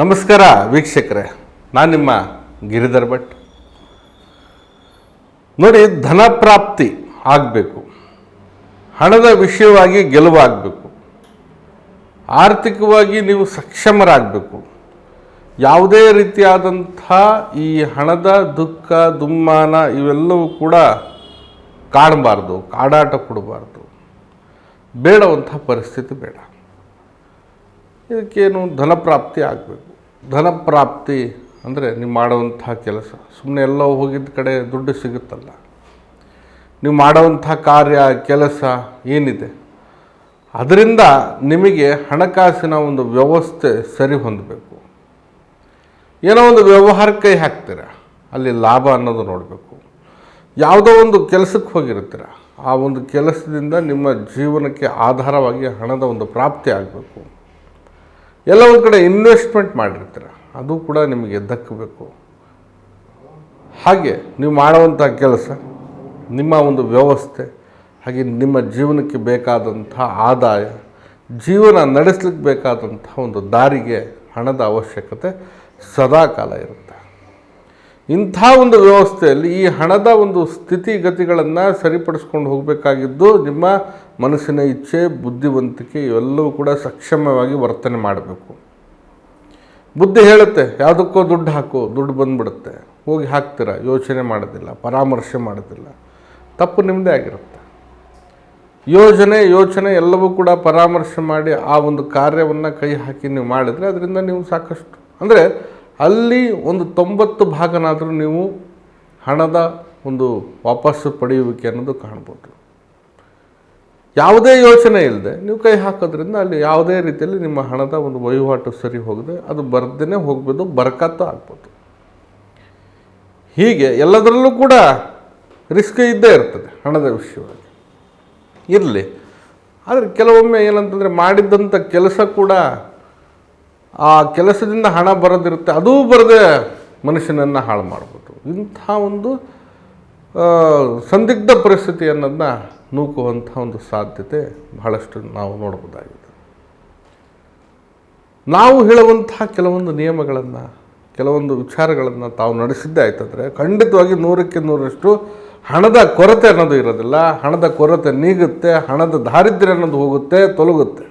ನಮಸ್ಕಾರ ವೀಕ್ಷಕರೇ, ನಾನು ನಿಮ್ಮ ಗಿರಿಧರ್ ಭಟ್. ನೋಡಿ, ಧನ ಪ್ರಾಪ್ತಿ ಆಗಬೇಕು. ಹಣದ ವಿಷಯವಾಗಿ ಗೆಲುವಾಗಬೇಕು. ಆರ್ಥಿಕವಾಗಿ ನೀವು ಸಕ್ಷಮರಾಗಬೇಕು. ಯಾವುದೇ ರೀತಿಯಾದಂಥ ಈ ಹಣದ ದುಃಖ, ದುಮ್ಮಾನ ಇವೆಲ್ಲವೂ ಕೂಡ ಕಾಣಬಾರ್ದು, ಕಾಡಾಟ ಕೊಡಬಾರ್ದು. ಬೇಡವಂಥ ಪರಿಸ್ಥಿತಿ ಬೇಡ. ಇದಕ್ಕೇನು ಧನಪ್ರಾಪ್ತಿ ಆಗಬೇಕು. ಧನಪ್ರಾಪ್ತಿ ಅಂದರೆ ನೀವು ಮಾಡುವಂಥ ಕೆಲಸ. ಸುಮ್ಮನೆ ಎಲ್ಲ ಹೋಗಿದ್ದ ಕಡೆ ದುಡ್ಡು ಸಿಗುತ್ತಲ್ಲ. ನೀವು ಮಾಡುವಂಥ ಕಾರ್ಯ, ಕೆಲಸ ಏನಿದೆ, ಅದರಿಂದ ನಿಮಗೆ ಹಣಕಾಸಿನ ಒಂದು ವ್ಯವಸ್ಥೆ ಸರಿ ಹೊಂದಬೇಕು. ಏನೋ ಒಂದು ವ್ಯವಹಾರ ಕೈ ಹಾಕ್ತೀರ, ಅಲ್ಲಿ ಲಾಭ ಅನ್ನೋದು ನೋಡಬೇಕು. ಯಾವುದೋ ಒಂದು ಕೆಲಸಕ್ಕೆ ಹೋಗಿರ್ತೀರ, ಆ ಒಂದು ಕೆಲಸದಿಂದ ನಿಮ್ಮ ಜೀವನಕ್ಕೆ ಆಧಾರವಾಗಿ ಹಣದ ಒಂದು ಪ್ರಾಪ್ತಿ ಆಗಬೇಕು. ಎಲ್ಲ ಒಂದು ಕಡೆ ಇನ್ವೆಸ್ಟ್ಮೆಂಟ್ ಮಾಡಿರ್ತೀರ, ಅದು ಕೂಡ ನಿಮಗೆ ದಕ್ಕಬೇಕು ಹಾಗೆ ನೀವು ಮಾಡುವಂಥ ಕೆಲಸ, ನಿಮ್ಮ ಒಂದು ವ್ಯವಸ್ಥೆ, ಹಾಗೆ ನಿಮ್ಮ ಜೀವನಕ್ಕೆ ಬೇಕಾದಂಥ ಆದಾಯ, ಜೀವನ ನಡೆಸಲಿಕ್ಕೆ ಬೇಕಾದಂಥ ಒಂದು ದಾರಿಗೆ ಹಣದ ಅವಶ್ಯಕತೆ ಸದಾ ಕಾಲ ಇರುತ್ತೆ. ಇಂಥ ಒಂದು ವ್ಯವಸ್ಥೆಯಲ್ಲಿ ಈ ಹಣದ ಒಂದು ಸ್ಥಿತಿಗತಿಗಳನ್ನು ಸರಿಪಡಿಸ್ಕೊಂಡು ಹೋಗಬೇಕಾಗಿದ್ದು ನಿಮ್ಮ ಮನಸ್ಸಿನ ಇಚ್ಛೆ, ಬುದ್ಧಿವಂತಿಕೆ ಇವೆಲ್ಲವೂ ಕೂಡ ಸಕ್ಷಮವಾಗಿ ವರ್ತನೆ ಮಾಡಬೇಕು. ಬುದ್ಧಿ ಹೇಳುತ್ತೆ, ಯಾವುದಕ್ಕೋ ದುಡ್ಡು ಹಾಕು, ದುಡ್ಡು ಬಂದ್ಬಿಡುತ್ತೆ. ಹೋಗಿ ಹಾಕ್ತೀರ, ಯೋಚನೆ ಮಾಡೋದಿಲ್ಲ, ಪರಾಮರ್ಶೆ ಮಾಡೋದಿಲ್ಲ. ತಪ್ಪು ನಿಮ್ಮದೇ ಆಗಿರುತ್ತೆ. ಯೋಜನೆ, ಯೋಚನೆ ಎಲ್ಲವೂ ಕೂಡ ಪರಾಮರ್ಶೆ ಮಾಡಿ ಆ ಒಂದು ಕಾರ್ಯವನ್ನು ಕೈ ಹಾಕಿ ನೀವು ಮಾಡಿದರೆ ಅದರಿಂದ ನೀವು ಸಾಕಷ್ಟು. ಅಂದರೆ ಅಲ್ಲಿ ಒಂದು ತೊಂಬತ್ತು ಭಾಗನಾದರೂ ನೀವು ಹಣದ ಒಂದು ವಾಪಸ್ಸು ಪಡೆಯುವಿಕೆ ಅನ್ನೋದು ಕಾಣ್ಬೋದು. ಯಾವುದೇ ಯೋಚನೆ ಇಲ್ಲದೆ ನೀವು ಕೈ ಹಾಕೋದ್ರಿಂದ ಅಲ್ಲಿ ಯಾವುದೇ ರೀತಿಯಲ್ಲಿ ನಿಮ್ಮ ಹಣದ ಒಂದು ವಹಿವಾಟು ಸರಿ ಹೋಗದೆ ಅದು ಬರ್ದೇ ಹೋಗ್ಬೋದು, ಬರಕತ್ತು ಆಗ್ಬೋದು. ಹೀಗೆ ಎಲ್ಲದರಲ್ಲೂ ಕೂಡ ರಿಸ್ಕ್ ಇದ್ದೇ ಇರ್ತದೆ ಹಣದ ವಿಷಯವಾಗಿ. ಇರಲಿ. ಆದರೆ ಕೆಲವೊಮ್ಮೆ ಏನಂತಂದರೆ ಮಾಡಿದ್ದಂಥ ಕೆಲಸ ಕೂಡ ಆ ಕೆಲಸದಿಂದ ಹಣ ಬರೋದಿರುತ್ತೆ, ಅದೂ ಬರದೆ ಮನುಷ್ಯನನ್ನು ಹಾಳು ಮಾಡ್ಬೋದು. ಇಂಥ ಒಂದು ಸಂದಿಗ್ಧ ಪರಿಸ್ಥಿತಿ ಅನ್ನೋದನ್ನ ನೂಕುವಂಥ ಒಂದು ಸಾಧ್ಯತೆ ಬಹಳಷ್ಟು ನಾವು ನೋಡಬಹುದಾಗಿದೆ. ನಾವು ಹೇಳುವಂತಹ ಕೆಲವೊಂದು ನಿಯಮಗಳನ್ನು, ಕೆಲವೊಂದು ವಿಚಾರಗಳನ್ನು ತಾವು ನಡೆಸಿದ್ದೇ ಆಯ್ತಂದರೆ, ಖಂಡಿತವಾಗಿ ನೂರಕ್ಕೆ ನೂರಷ್ಟು ಹಣದ ಕೊರತೆ ಅನ್ನೋದು ಇರೋದಿಲ್ಲ. ಹಣದ ಕೊರತೆ ನೀಗುತ್ತೆ, ಹಣದ ದಾರಿದ್ರ್ಯ ಅನ್ನೋದು ಹೋಗುತ್ತೆ, ತೊಲಗುತ್ತೆ.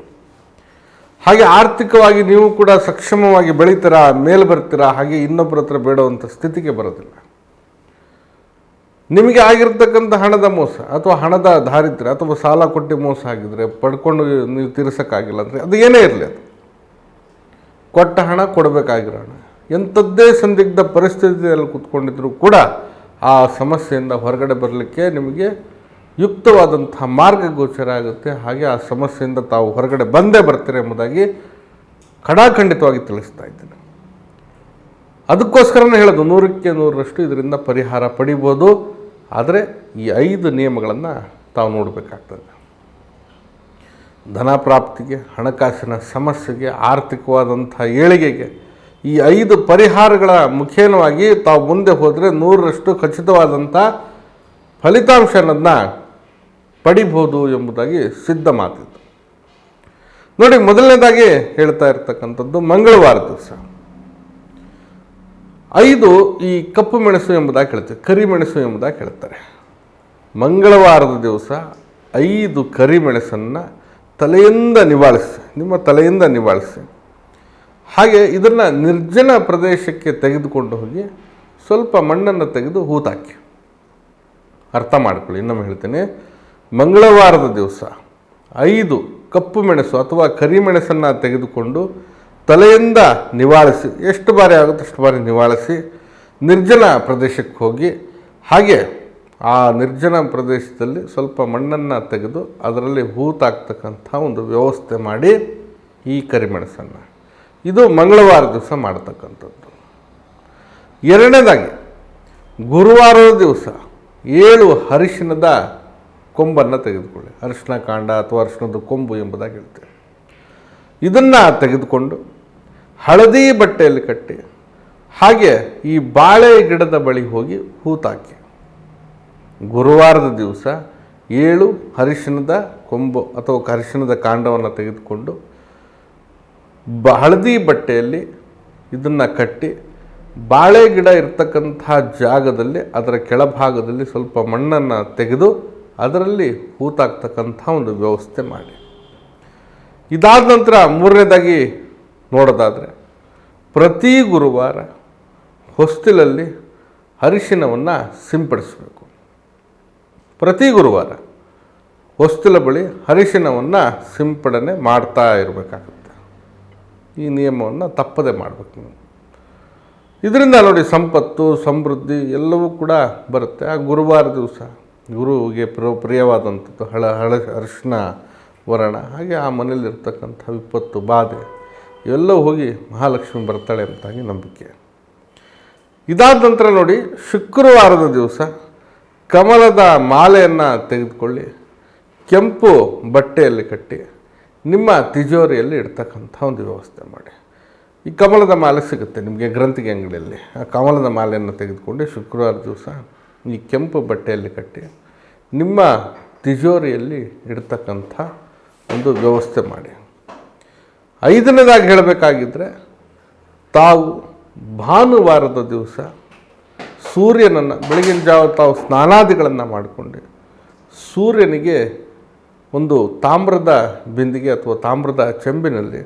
ಹಾಗೆ ಆರ್ಥಿಕವಾಗಿ ನೀವು ಕೂಡ ಸಕ್ಷಮವಾಗಿ ಬೆಳೀತೀರಾ ಮೇಲೆ ಬರ್ತೀರಾ ಹಾಗೆ ಇನ್ನೊಬ್ಬರ ಹತ್ರ ಬೇಡುವಂಥ ಸ್ಥಿತಿಗೆ ಬರೋದಿಲ್ಲ. ನಿಮಗೆ ಆಗಿರ್ತಕ್ಕಂಥ ಹಣದ ಮೋಸ ಅಥವಾ ಹಣದ ದಾರಿದ್ರ್ಯ ಅಥವಾ ಸಾಲ ಕೊಟ್ಟು ಮೋಸ ಆಗಿದ್ರೆ ಪಡ್ಕೊಂಡು ನೀವು ತೀರಿಸೋಕ್ಕಾಗಿಲ್ಲ ಅಂದರೆ ಅದು ಏನೇ ಇರಲಿ ಅದು. ಕೊಟ್ಟ ಹಣ ಕೊಡಬೇಕಾಗಿರೋ ಹಣ. ಎಂಥದ್ದೇ ಸಂದಿಗ್ಧ ಪರಿಸ್ಥಿತಿಯಲ್ಲಿ ಕೂತ್ಕೊಂಡಿದ್ರೂ ಕೂಡ ಆ ಸಮಸ್ಯೆಯಿಂದ ಹೊರಗಡೆ ಬರಲಿಕ್ಕೆ ನಿಮಗೆ ಯುಕ್ತವಾದಂಥ ಮಾರ್ಗಗೋಚರ ಆಗುತ್ತೆ. ಹಾಗೆ ಆ ಸಮಸ್ಯೆಯಿಂದ ತಾವು ಹೊರಗಡೆ ಬಂದೇ ಬರ್ತೀರಿ ಎಂಬುದಾಗಿ ಖಡಾಖಂಡಿತವಾಗಿ ತಿಳಿಸ್ತಾ ಇದ್ದೇನೆ. ಅದಕ್ಕೋಸ್ಕರನೇ ಹೇಳೋದು, ನೂರಕ್ಕೆ ನೂರರಷ್ಟು ಇದರಿಂದ ಪರಿಹಾರ ಪಡಿಬೋದು. ಆದರೆ ಈ ಐದು ನಿಯಮಗಳನ್ನು ತಾವು ನೋಡಬೇಕಾಗ್ತದೆ. ಧನ ಪ್ರಾಪ್ತಿಗೆ, ಹಣಕಾಸಿನ ಸಮಸ್ಯೆಗೆ, ಆರ್ಥಿಕವಾದಂಥ ಏಳಿಗೆಗೆ ಈ ಐದು ಪರಿಹಾರಗಳ ಮುಖೇನವಾಗಿ ತಾವು ಮುಂದೆ ಹೋದರೆ ನೂರರಷ್ಟು ಖಚಿತವಾದಂಥ ಫಲಿತಾಂಶ ಅನ್ನೋದನ್ನ ಪಡಿಬೋದು ಎಂಬುದಾಗಿ ಸಿದ್ಧ ಮಾತಿತ್ತು ನೋಡಿ, ಮೊದಲನೇದಾಗಿ ಹೇಳ್ತಾ ಇರ್ತಕ್ಕಂಥದ್ದು ಮಂಗಳವಾರ ದಿವಸ. ಐದು ಈ ಕಪ್ಪು ಮೆಣಸು ಎಂಬುದಾಗಿ ಹೇಳ್ತೀವಿ ಕರಿಮೆಣಸು ಎಂಬುದಾಗಿ ಹೇಳ್ತಾರೆ ಮಂಗಳವಾರದ ದಿವಸ ಐದು ಕರಿಮೆಣಸನ್ನು ತಲೆಯಿಂದ ನಿವಾಳಿಸಿ, ನಿಮ್ಮ ತಲೆಯಿಂದ ನಿವಾಳಿಸಿ. ಹಾಗೆ ಇದನ್ನು ನಿರ್ಜನ ಪ್ರದೇಶಕ್ಕೆ ತೆಗೆದುಕೊಂಡು ಹೋಗಿ ಸ್ವಲ್ಪ ಮಣ್ಣನ್ನು ತೆಗೆದು ಹೂತಾಕಿ. ಅರ್ಥ ಮಾಡಿಕೊಳ್ಳಿ, ಇನ್ನೊಮ್ಮೆ ಹೇಳ್ತೇನೆ. ಮಂಗಳವಾರದ ದಿವಸ ಐದು ಕಪ್ಪು ಮೆಣಸು ಅಥವಾ ಕರಿಮೆಣಸನ್ನು ತೆಗೆದುಕೊಂಡು ತಲೆಯಿಂದ ನಿವಾಳಿಸಿ, ಎಷ್ಟು ಬಾರಿ ಆಗುತ್ತೆ ಅಷ್ಟು ಬಾರಿ ನಿವಾಳಿಸಿ, ನಿರ್ಜನ ಪ್ರದೇಶಕ್ಕೆ ಹೋಗಿ, ಹಾಗೆ ಆ ನಿರ್ಜನ ಪ್ರದೇಶದಲ್ಲಿ ಸ್ವಲ್ಪ ಮಣ್ಣನ್ನು ತೆಗೆದು ಅದರಲ್ಲಿ ಹೂತಾಕ್ತಕ್ಕಂಥ ಒಂದು ವ್ಯವಸ್ಥೆ ಮಾಡಿ ಈ ಕರಿಮೆಣಸನ್ನು. ಇದು ಮಂಗಳವಾರ ದಿವಸ ಮಾಡ್ತಕ್ಕಂಥದ್ದು. ಎರಡನೇದಾಗಿ, ಗುರುವಾರದ ದಿವಸ ಏಳು ಅರಿಶಿಣದ ಕೊಂಬನ್ನು ತೆಗೆದುಕೊಳ್ಳಿ. ಅರಿಶಿನ ಕಾಂಡ ಅಥವಾ ಅರಿಶಿಣದ ಕೊಂಬು ಎಂಬುದಾಗಿ ಹೇಳ್ತೇವೆ. ಇದನ್ನು ತೆಗೆದುಕೊಂಡು ಹಳದಿ ಬಟ್ಟೆಯಲ್ಲಿ ಕಟ್ಟಿ, ಹಾಗೆ ಈ ಬಾಳೆ ಗಿಡದ ಬಳಿ ಹೋಗಿ ಹೂತಾಕಿ ಗುರುವಾರದ ದಿವಸ ಏಳು ಅರಿಶಿಣದ ಕೊಂಬು ಅಥವಾ ಹರಿಶಿನದ ಕಾಂಡವನ್ನು ತೆಗೆದುಕೊಂಡು ಬ, ಹಳದಿ ಬಟ್ಟೆಯಲ್ಲಿ ಇದನ್ನು ಕಟ್ಟಿ, ಬಾಳೆ ಗಿಡ ಇರ್ತಕ್ಕಂಥ ಜಾಗದಲ್ಲಿ, ಅದರ ಕೆಳಭಾಗದಲ್ಲಿ ಸ್ವಲ್ಪ ಮಣ್ಣನ್ನು ತೆಗೆದು ಅದರಲ್ಲಿ ಹೂತಾಕ್ತಕ್ಕಂಥ ಒಂದು ವ್ಯವಸ್ಥೆ ಮಾಡಿ. ಇದಾದ ನಂತರ ಮೂರನೇದಾಗಿ ನೋಡೋದಾದರೆ ಪ್ರತಿ ಗುರುವಾರ ಹೊಸ್ತಿಲಲ್ಲಿ ಅರಿಶಿನವನ್ನು ಸಿಂಪಡಿಸಬೇಕು. ಪ್ರತಿ ಗುರುವಾರ ಹೊಸ್ತಿಲ ಬಳಿ ಅರಿಶಿನವನ್ನು ಸಿಂಪಡಣೆ ಮಾಡ್ತಾ ಇರಬೇಕಾಗುತ್ತೆ. ಈ ನಿಯಮವನ್ನು ತಪ್ಪದೆ ಮಾಡಬೇಕು ನೀವು. ಇದರಿಂದ ನೋಡಿ ಸಂಪತ್ತು, ಸಮೃದ್ಧಿ ಎಲ್ಲವೂ ಕೂಡ ಬರುತ್ತೆ. ಆ ಗುರುವಾರ ದಿವಸ ಗುರುವಿಗೆ ಪ್ರ, ಪ್ರಿಯವಾದಂಥದ್ದು ಹಳ ಹಳ ಅರಿಶಿನ ವರ್ಣ. ಹಾಗೆ ಆ ಮನೇಲಿರ್ತಕ್ಕಂಥ ವಿಪತ್ತು, ಬಾಧೆ ಇವೆಲ್ಲವೂ ಹೋಗಿ ಮಹಾಲಕ್ಷ್ಮಿ ಬರ್ತಾಳೆ ಅಂತಾಗಿ ನಂಬಿಕೆ. ಇದಾದ ನಂತರ ನೋಡಿ ಶುಕ್ರವಾರದ ದಿವಸ ಕಮಲದ ಮಾಲೆಯನ್ನು ತೆಗೆದುಕೊಳ್ಳಿ, ಕೆಂಪು ಬಟ್ಟೆಯಲ್ಲಿ ಕಟ್ಟಿ, ನಿಮ್ಮ ತಿಜೋರಿಯಲ್ಲಿ ಇಡ್ತಕ್ಕಂಥ ಒಂದು ವ್ಯವಸ್ಥೆ ಮಾಡಿ. ಈ ಕಮಲದ ಮಾಲೆ ಸಿಗುತ್ತೆ ನಿಮಗೆ ಗ್ರಂಥಿಗೆ ಅಂಗಡಿಯಲ್ಲಿ. ಆ ಕಮಲದ ಮಾಲೆಯನ್ನು ತೆಗೆದುಕೊಂಡು ಶುಕ್ರವಾರ ದಿವಸ ಈ ಕೆಂಪು ಬಟ್ಟೆಯಲ್ಲಿ ಕಟ್ಟಿ, ನಿಮ್ಮ ತಿಜೋರಿಯಲ್ಲಿ ಇಡ್ತಕ್ಕಂಥ ಒಂದು ವ್ಯವಸ್ಥೆ ಮಾಡಿ. ಐದನೇದಾಗಿ ಹೇಳಬೇಕಾಗಿದ್ದರೆ ತಾವು ಭಾನುವಾರದ ದಿವಸ ಸೂರ್ಯನನ್ನು, ಬೆಳಗಿನ ಜಾವ ತಾವು ಸ್ನಾನಾದಿಗಳನ್ನು ಮಾಡಿಕೊಂಡು. ಸೂರ್ಯನಿಗೆ ಒಂದು ತಾಮ್ರದ ಬಿಂದಿಗೆ ಅಥವಾ ತಾಮ್ರದ ಚೆಂಬಿನಲ್ಲಿ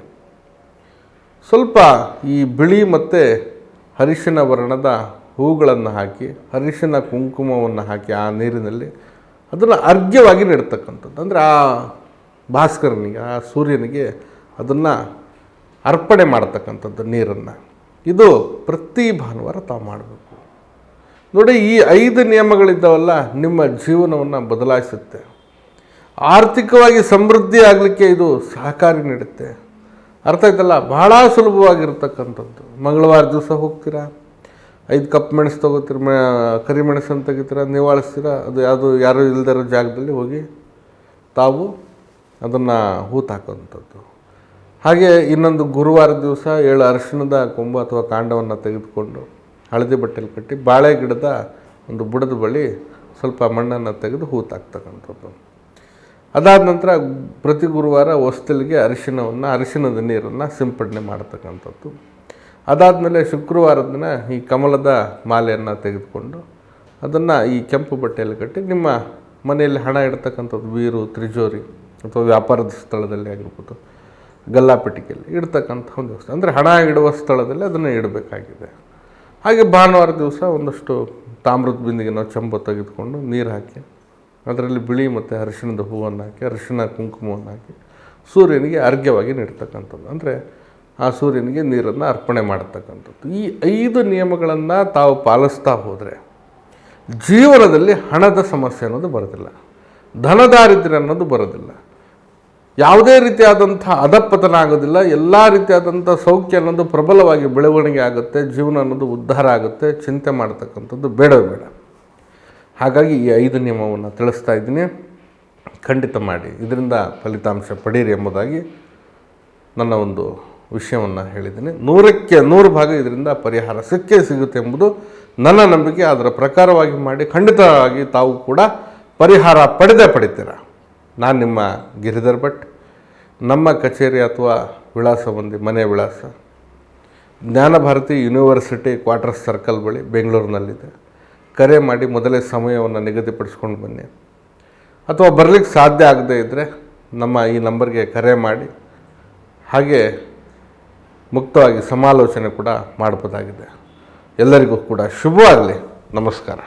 ಸ್ವಲ್ಪ ಈ ಬಿಳಿ ಮತ್ತು ಹರಿಶಿನ ವರ್ಣದ ಹೂಗಳನ್ನು ಹಾಕಿ ಹರಿಶಿನ ಕುಂಕುಮವನ್ನು ಹಾಕಿ ಆ ನೀರಿನಲ್ಲಿ ಅದನ್ನು ಅರ್ಘ್ಯವಾಗಿ ನೀಡ್ತಕ್ಕಂಥದ್ದು. ಅಂದರೆ ಆ ಭಾಸ್ಕರನಿಗೆ, ಆ ಸೂರ್ಯನಿಗೆ ಅದನ್ನು ಅರ್ಪಣೆ ಮಾಡ್ತಕ್ಕಂಥದ್ದು ನೀರನ್ನು. ಇದು ಪ್ರತಿ ಭಾನುವಾರ ತಾವು ಮಾಡಬೇಕು. ನೋಡಿ, ಈ ಐದು ನಿಯಮಗಳಿದ್ದಾವಲ್ಲ, ನಿಮ್ಮ ಜೀವನವನ್ನು ಬದಲಾಯಿಸುತ್ತೆ. ಆರ್ಥಿಕವಾಗಿ ಸಮೃದ್ಧಿ ಆಗಲಿಕ್ಕೆ ಇದು ಸಹಕಾರಿ ನೀಡುತ್ತೆ. ಅರ್ಥ ಆಯ್ತಲ್ಲ? ಬಹಳ ಸುಲಭವಾಗಿರ್ತಕ್ಕಂಥದ್ದು. ಮಂಗಳವಾರ ದಿವಸ ಹೋಗ್ತೀರಾ? ಐದು ಕಪ್ ಮೆಣಸು ತೊಗೋತೀರ ಕರಿ ಮೆಣಸನ್ನು ತೆಗಿತೀರ ನಿವಾಳಿಸ್ತೀರ ಅದು ಯಾವುದು, ಯಾರು ಇಲ್ದಿರೋ ಜಾಗದಲ್ಲಿ ಹೋಗಿ ತಾವು ಅದನ್ನು ಹೂತಾಕೋಂಥದ್ದು ಹಾಗೆ ಇನ್ನೊಂದು ಗುರುವಾರ ದಿವಸ ಏಳು ಅರಿಶಿಣದ ಕೊಂಬು ಅಥವಾ ಕಾಂಡವನ್ನು ತೆಗೆದುಕೊಂಡು ಹಳದಿ ಬಟ್ಟೆಲಿ ಕಟ್ಟಿ ಬಾಳೆ ಗಿಡದ ಒಂದು ಬುಡದ ಬಳಿ ಸ್ವಲ್ಪ ಮಣ್ಣನ್ನು ತೆಗೆದು ಹೂತಾಕ್ತಕ್ಕಂಥದ್ದು. ಅದಾದ ನಂತರ ಪ್ರತಿ ಗುರುವಾರ ಹೊಸ್ತಲಿಗೆ ಅರಿಶಿಣವನ್ನು, ಅರಿಶಿಣದ ನೀರನ್ನು ಸಿಂಪಡಣೆ ಮಾಡ್ತಕ್ಕಂಥದ್ದು. ಅದಾದಮೇಲೆ ಶುಕ್ರವಾರದ ದಿನ ಈ ಕಮಲದ ಮಾಲೆಯನ್ನು ತೆಗೆದುಕೊಂಡು ಅದನ್ನು ಈ ಕೆಂಪು ಬಟ್ಟೆಯಲ್ಲಿ ಕಟ್ಟಿ ನಿಮ್ಮ ಮನೆಯಲ್ಲಿ ಹಣ ಇಡ್ತಕ್ಕಂಥದ್ದು, ಬೀರು, ತ್ರಿಜೋರಿ ಅಥವಾ ವ್ಯಾಪಾರದ ಸ್ಥಳದಲ್ಲಿ ಆಗಿರ್ಬೋದು ಗಲ್ಲಾಪೆಟ್ಟಿಗೆಯಲ್ಲಿ ಇಡ್ತಕ್ಕಂಥ ಒಂದು ವ್ಯವಸ್ಥೆ. ಅಂದರೆ ಹಣ ಇಡುವ ಸ್ಥಳದಲ್ಲಿ ಅದನ್ನು ಇಡಬೇಕಾಗಿದೆ. ಹಾಗೆ ಭಾನುವಾರ ದಿವಸ ಒಂದಷ್ಟು ತಾಮ್ರದ ಬಿಂದಿಗೆ ನಾವು ಚಂಬ ತೆಗೆದುಕೊಂಡು ನೀರು ಹಾಕಿ, ಅದರಲ್ಲಿ ಬಿಳಿ ಮತ್ತು ಅರಿಶಿಣದ ಹೂವನ್ನು ಹಾಕಿ, ಅರಿಶಿಣ ಕುಂಕುಮವನ್ನು ಹಾಕಿ ಸೂರ್ಯನಿಗೆ ಅರ್ಘ್ಯವಾಗಿ ನೀಡ್ತಕ್ಕಂಥದ್ದು. ಅಂದರೆ ಆ ಸೂರ್ಯನಿಗೆ ನೀರನ್ನು ಅರ್ಪಣೆ ಮಾಡತಕ್ಕಂಥದ್ದು. ಈ ಐದು ನಿಯಮಗಳನ್ನು ತಾವು ಪಾಲಿಸ್ತಾ ಹೋದರೆ ಜೀವನದಲ್ಲಿ ಹಣದ ಸಮಸ್ಯೆ ಅನ್ನೋದು ಬರೋದಿಲ್ಲ. ಧನದಾರಿದ್ರ್ಯ ಅನ್ನೋದು ಬರೋದಿಲ್ಲ. ಯಾವುದೇ ರೀತಿಯಾದಂಥ ಅಧಪತನ ಆಗೋದಿಲ್ಲ ಎಲ್ಲ ರೀತಿಯಾದಂಥ ಸೌಖ್ಯ ಅನ್ನೋದು ಪ್ರಬಲವಾಗಿ ಬೆಳವಣಿಗೆ ಆಗುತ್ತೆ, ಜೀವನ ಅನ್ನೋದು ಉದ್ಧಾರ ಆಗುತ್ತೆ, ಚಿಂತೆ ಮಾಡ್ತಕ್ಕಂಥದ್ದು ಬೇಡವೇ ಬೇಡ. ಹಾಗಾಗಿ ಈ ಐದು ನಿಯಮವನ್ನು ತಿಳಿಸ್ತಾ ಇದ್ದೀನಿ. ಖಂಡಿತ ಮಾಡಿ. ಇದರಿಂದ ಫಲಿತಾಂಶ ಪಡೀರಿ ಎಂಬುದಾಗಿ ನನ್ನ ಒಂದು ವಿಷಯವನ್ನು ಹೇಳಿದ್ದೀನಿ. ನೂರಕ್ಕೆ ನೂರು ಭಾಗ ಇದರಿಂದ ಪರಿಹಾರ ಸಿಕ್ಕೇ ಸಿಗುತ್ತೆ ಎಂಬುದು ನನ್ನ ನಂಬಿಕೆ. ಅದರ ಪ್ರಕಾರವಾಗಿ ಮಾಡಿ ಖಂಡಿತವಾಗಿ ತಾವು ಕೂಡ ಪರಿಹಾರ ಪಡೆದೇ ಪಡಿತೀರ? ನಾನು ನಿಮ್ಮ ಗಿರಿಧರ್ ಭಟ್. ನಮ್ಮ ಕಚೇರಿ ಅಥವಾ ವಿಳಾಸ ಬಂದು, ಮನೆ ವಿಳಾಸ. ಜ್ಞಾನಭಾರತಿ ಯೂನಿವರ್ಸಿಟಿ ಕ್ವಾರ್ಟರ್ಸ್ ಸರ್ಕಲ್ ಬಳಿ ಬೆಂಗಳೂರಿನಲ್ಲಿದೆ. ಕರೆ ಮಾಡಿ ಮೊದಲೇ ಸಮಯವನ್ನು ನಿಗದಿಪಡಿಸ್ಕೊಂಡು ಬನ್ನಿ. ಅಥವಾ ಬರಲಿಕ್ಕೆ ಸಾಧ್ಯ ಆಗದೇ ಇದ್ದರೆ ನಮ್ಮ ಈ ನಂಬರ್ಗೆ ಕರೆ ಮಾಡಿ. ಹಾಗೆ ಮುಕ್ತವಾಗಿ ಸಮಾಲೋಚನೆ ಕೂಡ ಮಾಡ್ಬೋದಾಗಿದೆ. ಎಲ್ಲರಿಗೂ ಕೂಡ ಶುಭವಾಗಲಿ. ನಮಸ್ಕಾರ.